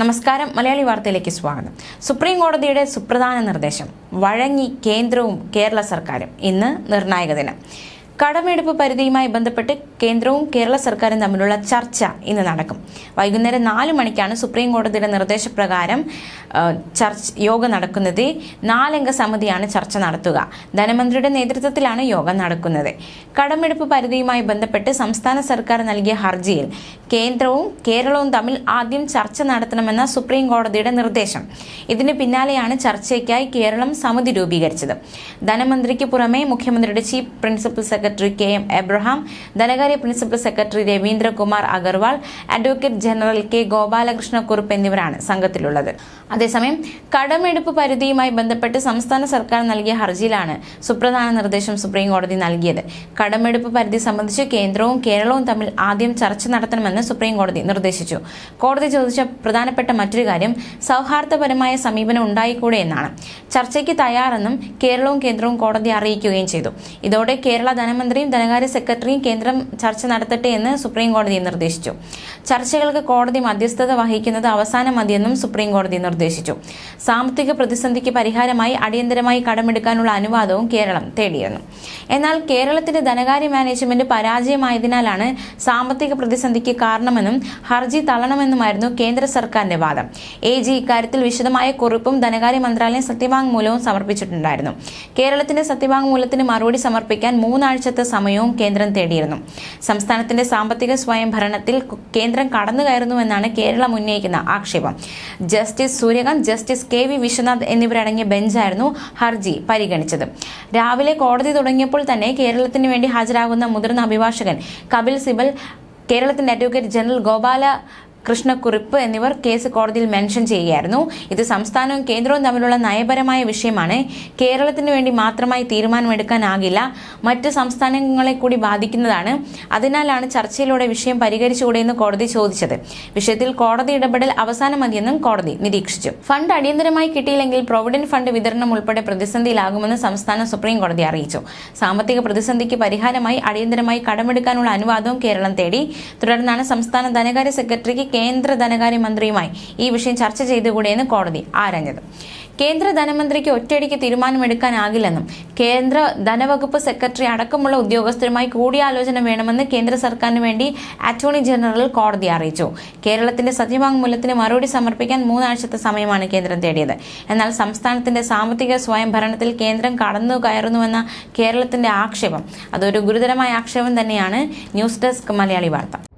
നമസ്കാരം മലയാളി വാർത്തയിലേക്ക് സ്വാഗതം. സുപ്രീം കോടതിയുടെ സുപ്രധാന നിർദ്ദേശം വഴങ്ങി കേന്ദ്രവും കേരള സർക്കാരും ഇന്ന് നിർണായക ദിനം. കടമെടുപ്പ് പരിധിയുമായി ബന്ധപ്പെട്ട് കേന്ദ്രവും കേരള സർക്കാരും തമ്മിലുള്ള ചർച്ച ഇന്ന് നടക്കും. വൈകുന്നേരം നാല് മണിക്കാണ് സുപ്രീം കോടതിയുടെ നിർദ്ദേശപ്രകാരം ചർച്ച യോഗം നടക്കുന്നത്. നാലംഗ സമിതിയാണ് ചർച്ച നടത്തുക. ധനമന്ത്രിയുടെ നേതൃത്വത്തിലാണ് യോഗം നടക്കുന്നത്. കടമെടുപ്പ് പരിധിയുമായി ബന്ധപ്പെട്ട് സംസ്ഥാന സർക്കാർ നൽകിയ ഹർജിയിൽ കേന്ദ്രവും കേരളവും തമ്മിൽ ആദ്യം ചർച്ച നടത്തണമെന്ന സുപ്രീം കോടതിയുടെ നിർദ്ദേശം. ഇതിന് പിന്നാലെയാണ് ചർച്ചയ്ക്കായി കേരളം സമിതി രൂപീകരിച്ചത്. ധനമന്ത്രിക്ക് പുറമെ മുഖ്യമന്ത്രിയുടെ chief principal secretary K M Abraham ധനകാര്യ principal secretary Ravindrakumar Agarwal advocate general K Gopalakrishna Kurup എന്നിവരാണ് സംഘത്തിലുള്ളത്. അതേസമയം കടമെടുപ്പ് പരിധിയുമായി ബന്ധപ്പെട്ട് സംസ്ഥാന സർക്കാർ നൽകിയ ഹർജിയിലാണ് സുപ്രധാന നിർദ്ദേശം സുപ്രീം കോടതി നൽകിയത്. കടമെടുപ്പ് പരിധി സംബന്ധിച്ച് കേന്ദ്രവും കേരളവും തമ്മിൽ ആദ്യം ചർച്ച നടത്തണമെന്ന് സുപ്രീം കോടതി നിർദ്ദേശിച്ചു. കോടതി ചോദിച്ച പ്രധാനപ്പെട്ട മറ്റൊരു കാര്യം സൗഹാർദ്ദപരമായ സമീപനം ഉണ്ടായിക്കൂടെ എന്നാണ്. ചർച്ചയ്ക്ക് തയ്യാറെന്നും കേരളവും കേന്ദ്രവും കോടതി അറിയിക്കുകയും ചെയ്തു. ഇതോടെ കേരള ധനമന്ത്രിയും ധനകാര്യ സെക്രട്ടറിയും കേന്ദ്രം ചർച്ച നടത്തട്ടെ എന്ന് സുപ്രീം കോടതി നിർദ്ദേശിച്ചു. ചർച്ചകൾക്ക് കോടതി മധ്യസ്ഥത വഹിക്കുന്നത് അവസാനം മതിയെന്നും സുപ്രീം കോടതി നിർദ്ദേശിച്ചു. സാമ്പത്തിക പ്രതിസന്ധിക്ക് പരിഹാരമായി അടിയന്തരമായി കടമെടുക്കാനുള്ള അനുവാദവും കേരളം തേടിയിരുന്നു എന്നാൽ കേരളത്തിന്റെ ധനകാര്യ മാനേജ്മെന്റ് പരാജയമായതിനാലാണ് സാമ്പത്തിക പ്രതിസന്ധിക്ക് കാരണമെന്നും ഹർജി തള്ളണമെന്നുമായിരുന്നു കേന്ദ്ര സർക്കാരിന്റെ വാദം. എ ജി ഇക്കാര്യത്തിൽ വിശദമായ കുറിപ്പും ധനകാര്യ മന്ത്രാലയം സത്യവാങ്മൂലവും സമർപ്പിച്ചിട്ടുണ്ടായിരുന്നു. കേരളത്തിന്റെ സത്യവാങ്മൂലത്തിന് മറുപടി സമർപ്പിക്കാൻ മൂന്നാഴ്ചത്തെ സമയവും കേന്ദ്രം തേടിയിരുന്നു. സംസ്ഥാനത്തിന്റെ സാമ്പത്തിക സ്വയംഭരണത്തിൽ കേന്ദ്രം കടന്നുകയറുന്നുവെന്നാണ് കേരളം ഉന്നയിക്കുന്ന ആക്ഷേപം. Justice Suryakant justice K V Vishwanath എന്നിവരടങ്ങിയ ബെഞ്ചായിരുന്നു ഹർജി പരിഗണിച്ചത്. രാവിലെ കോടതി തുടങ്ങിയപ്പോൾ തന്നെ കേരളത്തിന് വേണ്ടി ഹാജരാകുന്ന മുതിർന്ന അഭിഭാഷകൻ കപിൽ സിബൽ കേരളത്തിന്റെ അഡ്വക്കേറ്റ് ജനറൽ ഗോപാല കൃഷ്ണക്കുറിപ്പ് എന്നിവർ കേസ് കോടതിയിൽ മെൻഷൻ ചെയ്യുകയായിരുന്നു. ഇത് സംസ്ഥാനവും കേന്ദ്രവും തമ്മിലുള്ള നയപരമായ വിഷയമാണ്. കേരളത്തിന് വേണ്ടി മാത്രമായി തീരുമാനമെടുക്കാനാകില്ല. മറ്റ് സംസ്ഥാനങ്ങളെ കൂടി ബാധിക്കുന്നതാണ്. അതിനാലാണ് ചർച്ചയിലൂടെ വിഷയം പരിഹരിച്ചുകൂടെയെന്ന് കോടതി ചോദിച്ചത്. വിഷയത്തിൽ കോടതി ഇടപെടൽ അവസാനം മതിയെന്നും കോടതി നിരീക്ഷിച്ചു. ഫണ്ട് അടിയന്തരമായി കിട്ടിയില്ലെങ്കിൽ പ്രൊവിഡന്റ് ഫണ്ട് വിതരണം ഉൾപ്പെടെ പ്രതിസന്ധിയിലാകുമെന്ന് സംസ്ഥാന സുപ്രീം കോടതി അറിയിച്ചു. സാമ്പത്തിക പ്രതിസന്ധിക്ക് പരിഹാരമായി അടിയന്തരമായി കടമെടുക്കാനുള്ള അനുവാദവും കേരളം തേടി. തുടർന്നാണ് സംസ്ഥാന ധനകാര്യ സെക്രട്ടറിക്ക് കേന്ദ്ര ധനകാര്യമന്ത്രിയുമായി ഈ വിഷയം ചർച്ച ചെയ്തുകൂടിയെന്ന് കോടതി ആരാഞ്ഞത്. കേന്ദ്ര ധനമന്ത്രിക്ക് ഒറ്റയടിക്ക് തീരുമാനമെടുക്കാനാകില്ലെന്നും കേന്ദ്ര ധനവകുപ്പ് സെക്രട്ടറി അടക്കമുള്ള ഉദ്യോഗസ്ഥരുമായി കൂടിയാലോചന വേണമെന്ന് കേന്ദ്ര സർക്കാരിന് വേണ്ടി അറ്റോർണി ജനറൽ കോടതി അറിയിച്ചു. കേരളത്തിന്റെ സത്യവാങ്മൂലത്തിന് മറുപടി സമർപ്പിക്കാൻ മൂന്നാഴ്ചത്തെ സമയമാണ് കേന്ദ്രം തേടിയത്. എന്നാൽ സംസ്ഥാനത്തിന്റെ സാമ്പത്തിക സ്വയംഭരണത്തിൽ കേന്ദ്രം കടന്നു കയറുന്നുവെന്ന കേരളത്തിന്റെ ആക്ഷേപം അതൊരു ഗുരുതരമായ ആക്ഷേപം തന്നെയാണ് ന്യൂസ് ഡെസ്ക് മലയാളി വാർത്ത.